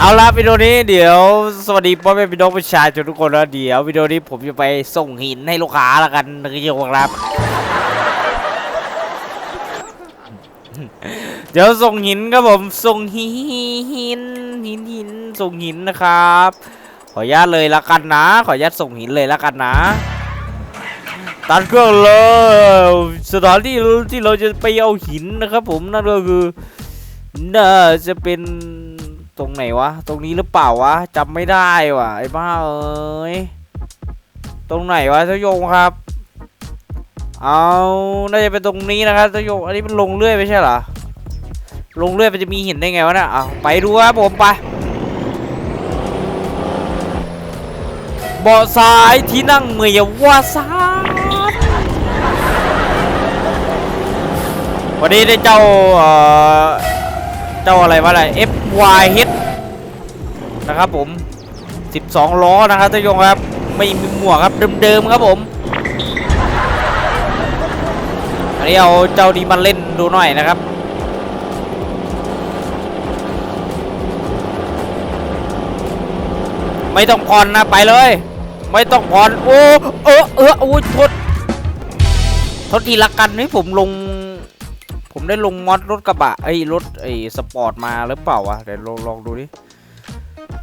เอาละวิดีโอนี้เดี๋ยวสวัสดีพ่อแม่พี่น้องประชาชนทุกคนแล้วเดี๋ยววิดีโอนี้ผมจะไปส่งหินให้ลูกค้าละกันนะคุณผู้ชมครับเดี๋ยวส่งหินครับผมส่งหินหินหินหินส่งหินนะครับ ขออนุญาตเลยละกันนะ ขออนุญาตส่งหินเลยละกันนะตัดเครื่องเลยสถานที่ที่เราจะไปเอาหินนะครับ ผมนั่นก็คือ น่าจะเป็น ตรงไหนวะ ตรงนี้หรือเปล่าวะจำไม่ได้วะไอ้บ้าเอ้ย ตรงไหนวะเจ้าโยงครับ เอาน่าจะเป็นตรงนี้นะครับเจ้าโยง อันนี้มันลงเรื่อยไม่ใช่เหรอ ลงเรื่อยมันจะมีหินได้ไงวะเนี่ยเอาไปดูครับผมไปเบาะซ้ายที่นั่งเมยว่าซาดวันนี้ได้เจ้าเอ่อเจ้าอะไรวะอะไร FYH นะครับผม 12 ล้อนะครับท่านผู้ชมครับไม่มีหมวกครับเดิมๆครับผมอันนี้เอาเจ้านี้มาเล่นดูหน่อยนะครับไม่ต้องผ่อนนะไปเลย ไม่ต้องผ่อนโอ้เออเออโอ้ยโทษโทษทีละกันให้ผมลง ผมได้ลงมอดรถกระบะไอ้รถไอ้สปอร์ตมาหรือเปล่าวะเดี๋ยวลองลองดูดิ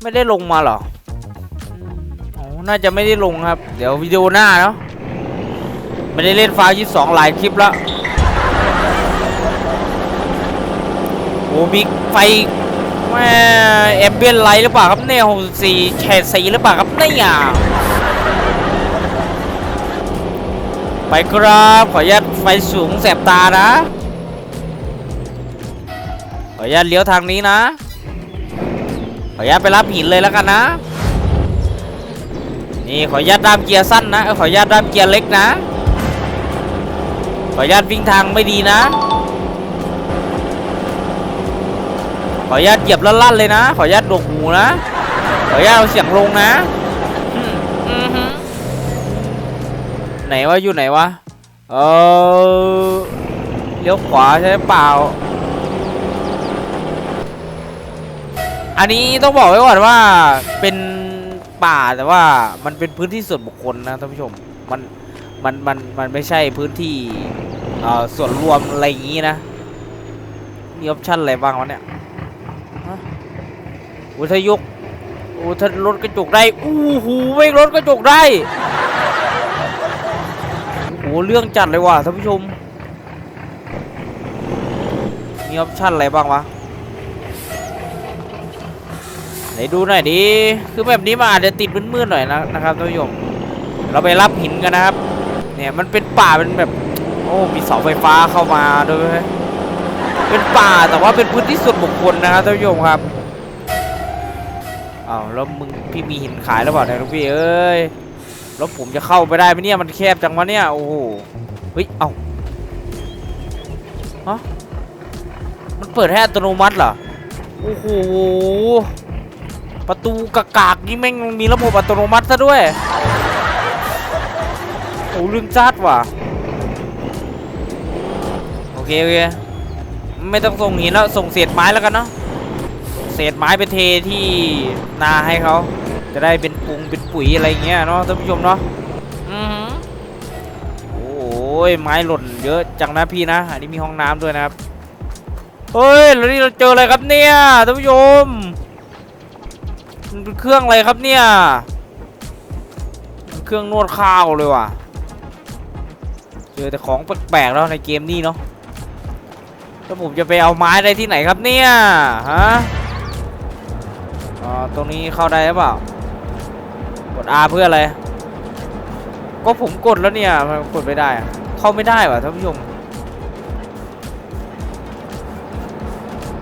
ไม่ได้ลงมาเหรออืมอ๋อน่าจะไม่ได้ลงครับ เดี๋ยววิดีโอหน้าเนาะไม่ได้เล่นฟาวยี่สองหลายคลิปแล้วโอ้มีไฟแม่แอมเบียนไลท์หรือเปล่าครับเนี่ยหกสี่แฉดสีหรือเปล่าครับเนี่ยไปครับ ขออนุญาตไฟสูงแสบตานะ ขออนุญาตเลี้ยวทางนี้นะ ขออนุญาตไปรับหินเลยแล้วกันนะ นี่ขออนุญาตดามเกียร์สั้นนะขออนุญาตดามเกียร์เล็กนะ ขออนุญาตวิ่งทางไม่ดีนะ ขออนุญาตเหยียบลั่นๆเลยนะ ขออนุญาตดกหูนะ ขออนุญาตเอาเสียงลงนะไหนวะอยู่ไหนวะ เออเลี้ยวขวาใช่เปล่า อันนี้ต้องบอกไว้ก่อนว่าเป็นป่าแต่ว่ามันเป็นพื้นที่ส่วนบุคคลนะท่านผู้ชมมันมันมันมันไม่ใช่พื้นที่เอ่อส่วนรวมอะไรอย่างงี้นะมีออปชั่นอะไรบ้างวะเนี่ยอุทยุกอุทรถกระจกได้อู้หูเว้งรถกระจกได้โอ้เรื่องจัดเลยว่ะท่านผู้ชมมีออปชั่นอะไรบ้างวะ ไหนดูหน่อยดิคือแบบนี้มันอาจจะติดมืดๆหน่อยนะนะครับท่านผู้ชมเราไปรับหินกันนะครับ เนี่ยมันเป็นป่าเป็นแบบโอ้มีเสาไฟฟ้าเข้ามาด้วยเป็นป่าแต่ว่าเป็นพื้นที่ส่วนบุคคลนะครับท่านผู้ชมครับอ้าวแล้วมึงพี่มีหินขายแล้วเปล่าเนี่ยลูกพี่เอ้ยแล้วผมจะเข้าไปได้ไหมเนี่ยมันแคบจังวะเนี่ยโอ้โหเฮ้ยเอ้าฮะมันเปิดให้อัตโนมัติเหรอโอ้โห ประตูกากากนี่แม่งมีระบบอัตโนมัติซะด้วยโอ้เรื่องจัดว่ะโอเคโอเคไม่ต้องส่งหินแล้วส่งเศษไม้แล้วกันเนาะเศษไม้ไปเทที่นาให้เขาจะได้เป็นปุงเป็นปุ๋ยอะไรเงี้ยเนาะท่านผู้ชมเนาะอือหือโอ้ยไม้หล่นเยอะจังนะพี่นะอันนี้มีห้องน้ำด้วยนะครับเฮ้ยแล้วนี่เราเจออะไรครับเนี่ยท่านผู้ชม มันเป็นเครื่องอะไรครับเนี่ยมันเครื่องนวดข้าวเลยว่ะ เจอแต่ของแปลกๆแล้วในเกมนี้เนาะแล้วผมจะไปเอาไม้ได้ที่ไหนครับเนี่ยฮะอ๋อตรงนี้เข้าได้หรือเปล่า กด R เพื่ออะไร ก็ผมกดแล้วเนี่ยมันกดไม่ได้ เข้าไม่ได้ว่ะท่านผู้ชม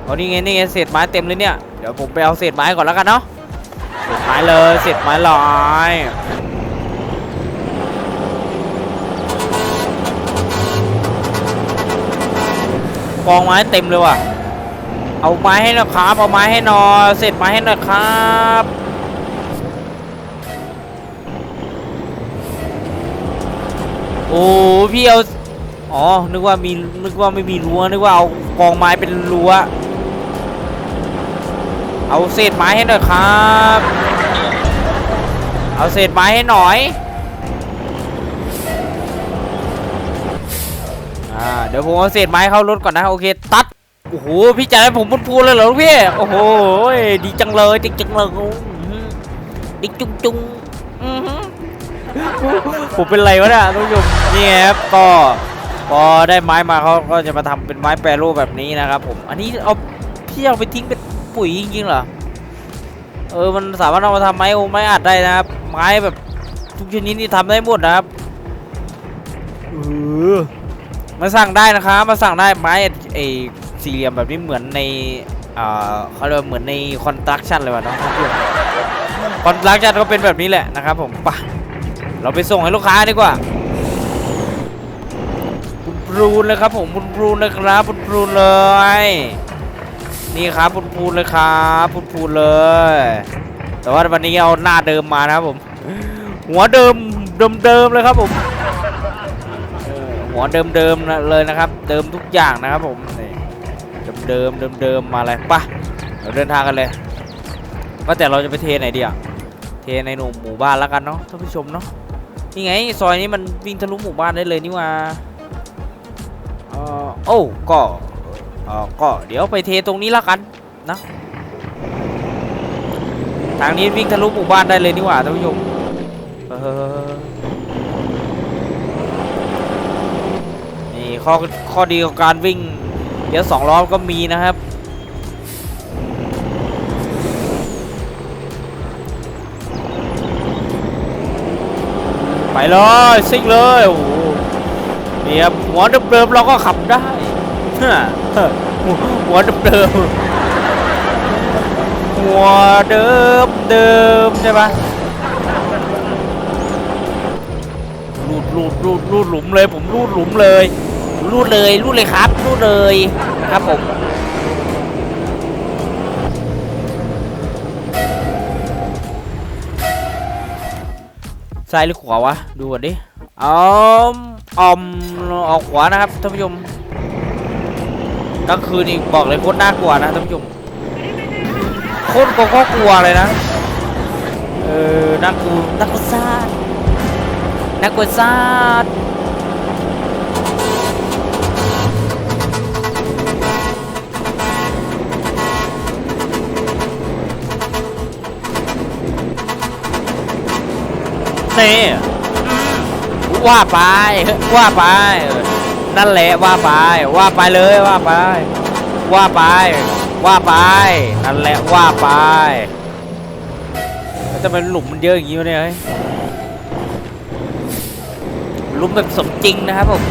เอานี่ไงนี่ไงเศษไม้เต็มเลยเนี่ย เดี๋ยวผมไปเอาเศษไม้ก่อนแล้วกันเนาะ สร็จไม้เลยเสร็จไม้ลอยกองไม้เต็มเลยว่ะ เอาไม้ให้หน่อยครับ เอาไม้ให้หน่อยเสร็จไม้ให้หน่อยครับโอ้พี่เอา อ๋อ นึกว่ามี นึกว่าไม่มีรั้ว นึกว่าเอากองไม้เป็นรั้ว เอาเศษไม้ให้หน่อยครับ เอาเศษไม้ให้หน่อย อ่า เดี๋ยวผมเอาเศษไม้เข้ารถก่อนนะ โอเค ตัด โอ้โห พี่จ่ายให้ผมพูดพูเลยเหรอพี่ โอ้โห ดีจังเลยดีจังเลยดีจุงจุงผมเป็นไรวะเนี่ยท่านผู้ชมนี่ครับก็พอได้ไม้มาเขาก็จะมาทำเป็นไม้แปรรูปแบบนี้นะครับผม อันนี้เอาพี่เอาไปทิ้งเป็น ปุ๋ยจริงๆเหรอ เออ มันสามารถเอามาทำไม้องไม้อัดได้นะครับ ไม้แบบทุกชนิดนี่ทำได้หมดนะครับเออมาสั่งได้นะครับ มาสั่งได้ไม้ไอ้สี่เหลี่ยมแบบนี้เหมือนในอ่าเขาเรียกว่าเหมือนในคอนสตรักชั่นเลยวะเนาะคอนสตรักชั่นก็เป็นแบบนี้แหละนะครับผมไปะเราไปส่งให้ลูกค้าดีกว่าคุณปรูนเลยครับผมคุณปรูนเลยครับคุณปรูนเลย นี่ครับพูนพูนเลยครับพูนพูนเลย แต่ว่าวันนี้เอาหน้าเดิมมานะครับผม หัวเดิมเดิมเดิมเลยครับผมหัวเดิมเดิมเลยนะครับ เดิมทุกอย่างนะครับผมเดิมเดิมเดิมเดิมมาเลยปะเราเดินทางกันเลยว่าแต่เราจะไปเทไหนดีอะเทในหนุ่มหมู่บ้านแล้วกันเนาะท่านผู้ชมเนาะนี่ไงซอยนี้มันวิ่งทะลุหมู่บ้านได้เลยนี่ว่าเออโอ้ก็ ออก็เดี๋ยวไปเทตรงนี้ล้วกันนะทางนี้วิ่งทะลุหมู่บ้านได้เลยนี่หว่าท่านผู้ชมเออนี่ข้อข้อดีของการวิ่งเดี๋ยวสองล้อก็มีนะครับไปเลยซิ่งเลยโอ้โหนี่ครับหัวเดิมๆเราก็ขับได้ หัวเดิมหัวเดิมเดิมใช่ปะรูดรูดรูดรูดหลุมเลยผมรูดหลุมเลยรูดเลยรูดเลยครับรูดเลยครับผมซ้ายหรือขวาวะดูก่อนดิอาออมออกขวานะครับท่านผู้ชม กลางคืนนี่บอกเลยโคตรน่ากลัวนะท่านผู้ชมโคตรก็ก็กลัวเลยนะ เออน่ากลัวน่ากลัวซาดน่ากลัวซาดนี่ว่าไปว่าไป นั่นแหละว่าไป ว่าไปเลยว่าไป ว่าไป ว่าไป นั่นแหละว่าไปจะเป็นหลุมมันเยอะอย่างนี้วะเนี่ยหลุมแบบสมจริงนะครับผม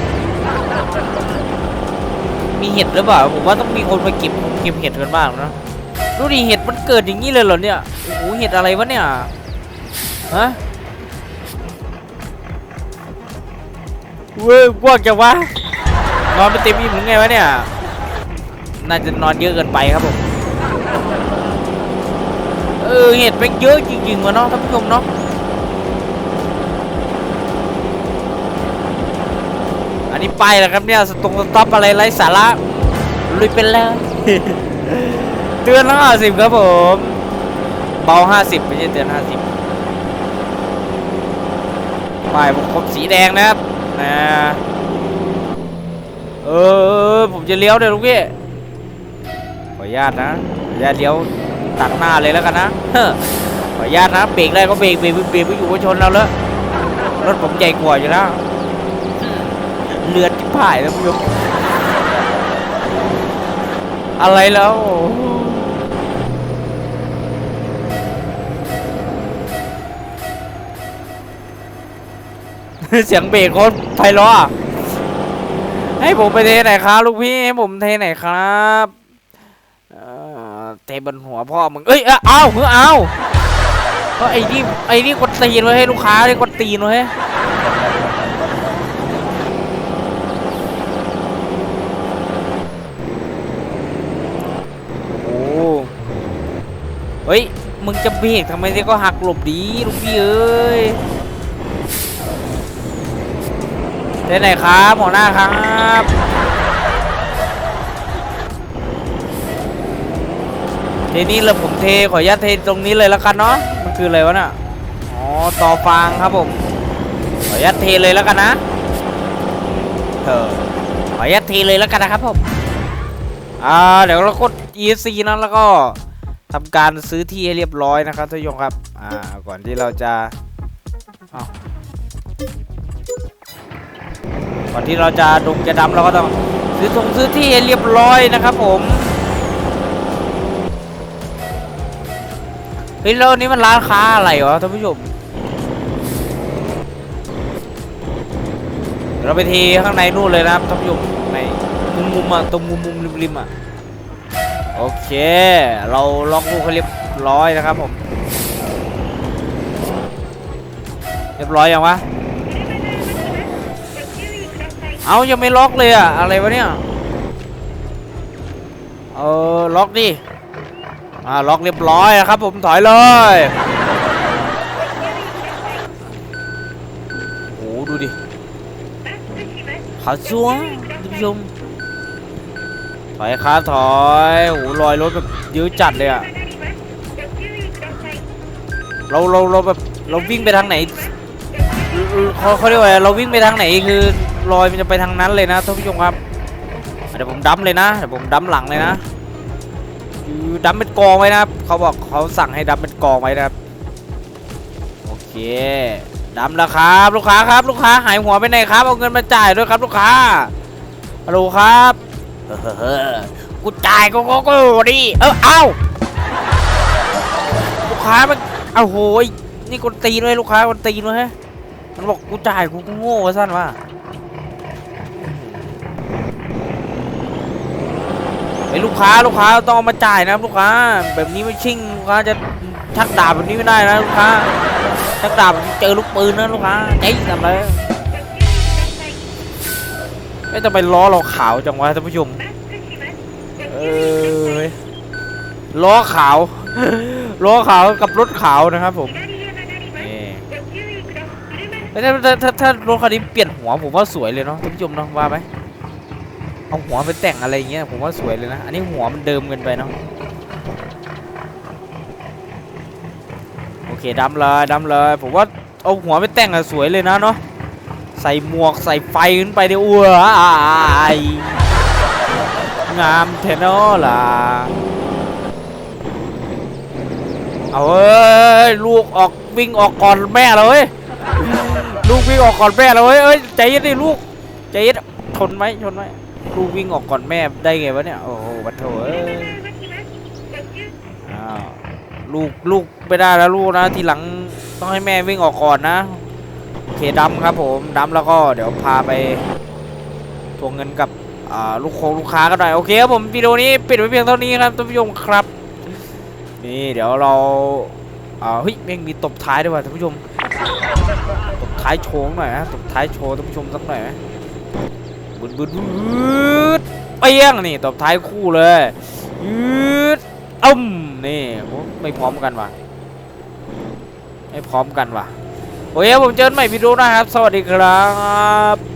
มีเห็ดหรือเปล่าผมว่าต้องมีคนมาเก็บเก็บเห็ดกันบ้างนะดูดิเห็ดมันเกิดอย่างนี้เลยเหรอเนี่ยโอ้โหเห็ดอะไรวะเนี่ยฮะเว้ยพวกจะวะ นอนไม่เต็มอิ่มหรือไงวะเนี่ย น่าจะนอนเยอะเกินไปครับผม เออเห็ดเป็นเยอะจริงๆวะเนาะท่านผู้ชมเนาะอันนี้ไปแล้วครับเนี่ยสตรงสต็อปอะไรไร้สาระลุยเป็นแล้วเตือนละห้าสิบครับผม เบาห้าสิบไม่ใช่เตือนห้าสิบป้ายผมคมสีแดงนะครับนะ เออผมจะเลี้ยวเดี๋ยวลุงพี่ขออนุญาตนะขออนุญาตเลี้ยวตัดหน้าเลยแล้วกันนะขออนุญาตนะเบรกได้ก็เบรกเบรกเบรกไม่อยู่ก็ชนเราแล้วรถผมใหญ่กว่าอยู่แล้วเลือดที่ผ่ายแล้วพี่อะไรแล้วเสียงเบรกโคตรไพเราะอะ ให้ผมไปเทไหนครับ ลูกพี่ให้ผมเทไหนครับเออเทบนหัวพ่อมึงเอ้ยเอ้าเอเฮ้ยเอาก็ไอ้นี่ไอ้นี่กดตีนไว้ให้ลูกค้าได้กดตีนไว้ให้โอ้เฮ้ยมึงจะเบรกทำไมเนี่ยก็หักหลบดีลูกพี่เอ้ย เท่ไหนครับหัวหน้าครับเทนี่เลยผมเทขออนุญาตเทตรงนี้เลยแล้วกันเนาะมันคืออะไรวะน่ะอ๋อต่อฟางครับผมขออนุญาตเทเลยแล้วกันนะเออขออนุญาตเทเลยแล้วกันนะครับผมอ่าเดี๋ยวเรากด ESC นะแล้วก็ทำการซื้อที่ให้เรียบร้อยนะครับท่านผู้ชมครับอ่าก่อนที่เราจะ ก่อนที่เราจะดงจะดำเราก็ต้องซื้อทงซื้อที่เรียบร้อยนะครับผมเฮ้ยแล้วอันนี้มันร้านค้าอะไรวะท่านผู้ชมเราไปเทข้างในนู่นเลยนะครับท่านผู้ชมในมุมมุมๆอะตรงมุมมุมริมริมๆอะโอเค เราล็อกลูกให้เรียบร้อยนะครับผม เรียบร้อยยังวะ เอายังไม่ล็อกเลยอะอะไรวะเนี่ย เออล็อกดิอ่าล็อกเรียบร้อยครับ ผมถอยเลยโอ้ดูดิขาวจ้วงท่านผู้ชมถอยครับถอยโอ้ลอยรถแบบเยอะจัดเลยอะเราเราเราแบบเราวิ่งไปทางไหนเขาเขาเรียกว่าเราวิ่งไปทางไหนคือ รอยมันจะไปทางนั้นเลยนะท่านผู้ชมครับเดี๋ยวผมดั้มเลยนะเดี๋ยวผมดั้มหลังเลยนะดับเป็นกองไว้นะครับเขาบอกเขาสั่งให้ดับเป็นกองไว้นะครับโอเคดับแล้วครับลูกค้าครับ ลูกค้าหายหัวไปไหนครับเอาเงินมาจ่ายด้วยครับลูกค้าฮัลโหลครับกูจ่ายกูกูกูดิเออเอาลูกค้ามันเอาโหยนี่คนตีนเลยลูกค้าคนตีนเลยฮะมันบอกกูจ่ายกูโง่สั้นว่ะ ไอ้ลูกค้าลูกค้าต้องเอามาจ่ายนะลูกค้า แบบนี้ไม่ชิ่งลูกค้าจะชักดาบแบบนี้ไม่ได้นะลูกค้าชักดาบเจอลูกปืนนะลูกค้าเจ๊ทำไรไม่ต้องไปล้อเราขาวจังวะท่านผู้ชมเออล้อขาวล้อขาวกับรถขาวนะครับผมนี่ถ้าถ้าถ้าถ้ารถคันนี้เปลี่ยนหัวผมว่าสวยเลยเนาะท่านผู้ชมเนาะว่าไหม เอาหัวไปแต่งอะไรเงี้ยผมว่าสวยเลยนะ อันนี้หัวมันเดิมเกินไปเนาะโอเคดำเลยดำเลยผมว่าเอาหัวไปแต่งอะสวยเลยนะเนาะใส่หมวกใส่ไฟขึ้นไปเดี๋ยวอ้วยงามเทนอล่ะเอาเอ้ยลูกออกวิ่งออกก่อนแม่เลยลูกวิ่งออกก่อนแม่เลยเอ้ยใจเย็นดิลูกใจเย็นชนไหมชนไหม ลูกวิ่งออกก่อนแม่ได้ไงวะเนี่ย โอ้โหบัตโถเอ้ยอ้าวลูกลูกไม่ได้แล้วลูกนะทีหลังต้องให้แม่วิ่งออกก่อนนะเคดำครับผมดำแล้วก็เดี๋ยวพาไปทวงเงินกับลูกโคงลูกค้ากันหน่อยโอเคครับผมวิดีโอนี้ปิดไว้เพียงเท่านี้ครับท่านผู้ชมครับ นี่เดี๋ยวเราเฮ้ยแม่งมีตบท้ายด้วยว่ะท่านผู้ชม ตบท้ายโชว์หน่อยนะตบท้ายโชว์ท่านผู้ชมสักหน่อยไหม บึดบึดบึดเปี้ยงนี่ตบท้ายคู่เลยยืดอ้มนี่ไม่พร้อมกันว่ะไม่พร้อมกันว่ะโอเคผมเจอใหม่วิดีโอนะครับ สวัสดีครับ